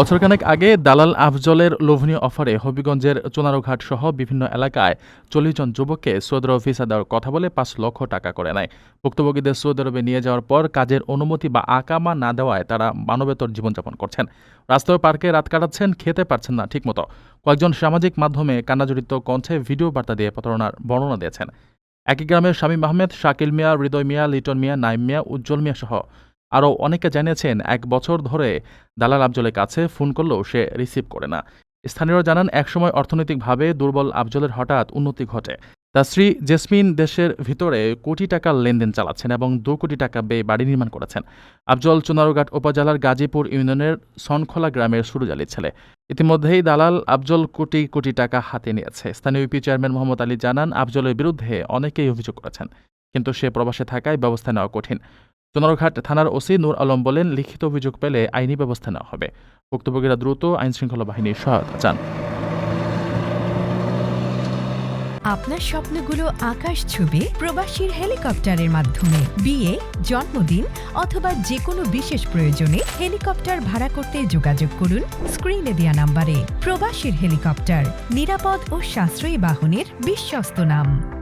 বছরখানেক আগে দালাল আফজলের লোভনীয় অফারে হবিগঞ্জের চুনারোঘাট সহ বিভিন্ন এলাকায় চল্লিশ জন যুবককে সৌদি আরব ভিসা দেওয়ার কথা বলে পাঁচ লক্ষ টাকা করে নেয়। ভুক্তভোগীদের সৌদি আরবে নিয়ে যাওয়ার পর কাজের অনুমতি বা আকামা না দেওয়ায় তারা মানবেতর জীবনযাপন করছেন। রাস্তায় পার্কে রাত কাটাচ্ছেন, খেতে পারছেন না ঠিকমতো। কয়েকজন সামাজিক মাধ্যমে কান্নাজড়িত কণ্ঠে ভিডিও বার্তা দিয়ে প্রতারণার বর্ণনা দিয়েছেন। একই গ্রামের শামীম আহমেদ, শাকিল মিয়া, হৃদয় মিয়া, লিটন মিয়া, নাইম মিয়া, উজ্জ্বল মিয়া সহ আরও অনেকে জানিয়েছেন, এক বছর ধরে দালাল আফজলের কাছে ফোন করলেও সে রিসিভ করে না। স্থানীয়রা জানান, একসময় অর্থনৈতিকভাবে দুর্বল আফজলের হঠাৎ উন্নতি ঘটে। তার স্ত্রী জেসমিন দেশের ভিতরে কোটি টাকার লেনদেন চালাচ্ছেন এবং দু কোটি টাকা ব্যয়ে বাড়ি নির্মাণ করেছেন। আফজল চুনারুঘাট উপজেলার গাজীপুর ইউনিয়নের সনখোলা গ্রামের সুরুজালির ছেলে। ইতিমধ্যেই দালাল আফজল কোটি কোটি টাকা হাতে নিয়েছে। স্থানীয় ইউপি চেয়ারম্যান মোহাম্মদ আলী জানান আফজলের বিরুদ্ধে অনেকেই অভিযোগ করেছেন, কিন্তু সে প্রবাসে থাকায় ব্যবস্থা নেওয়া কঠিন। চুনারঘাট থানার ওসি নূর আলম বলেন, লিখিত অভিযোগ পেলে আইনি ব্যবস্থা নেওয়া হবে। ভুক্তভোগীরা দ্রুত আইনশৃঙ্খলা বাহিনীর সহায়তা চান। আপনার স্বপ্নগুলো আকাশ ছবি প্রবাসীর হেলিকপ্টারের মাধ্যমে। বিয়ে, জন্মদিন অথবা যে কোনো বিশেষ প্রয়োজনে হেলিকপ্টার ভাড়া করতে যোগাযোগ করুন স্ক্রিনে দেওয়া নাম্বারে। প্রবাসীর হেলিকপ্টার, নিরাপদ ও সাশ্রয়ী বাহনের বিশ্বস্ত নাম।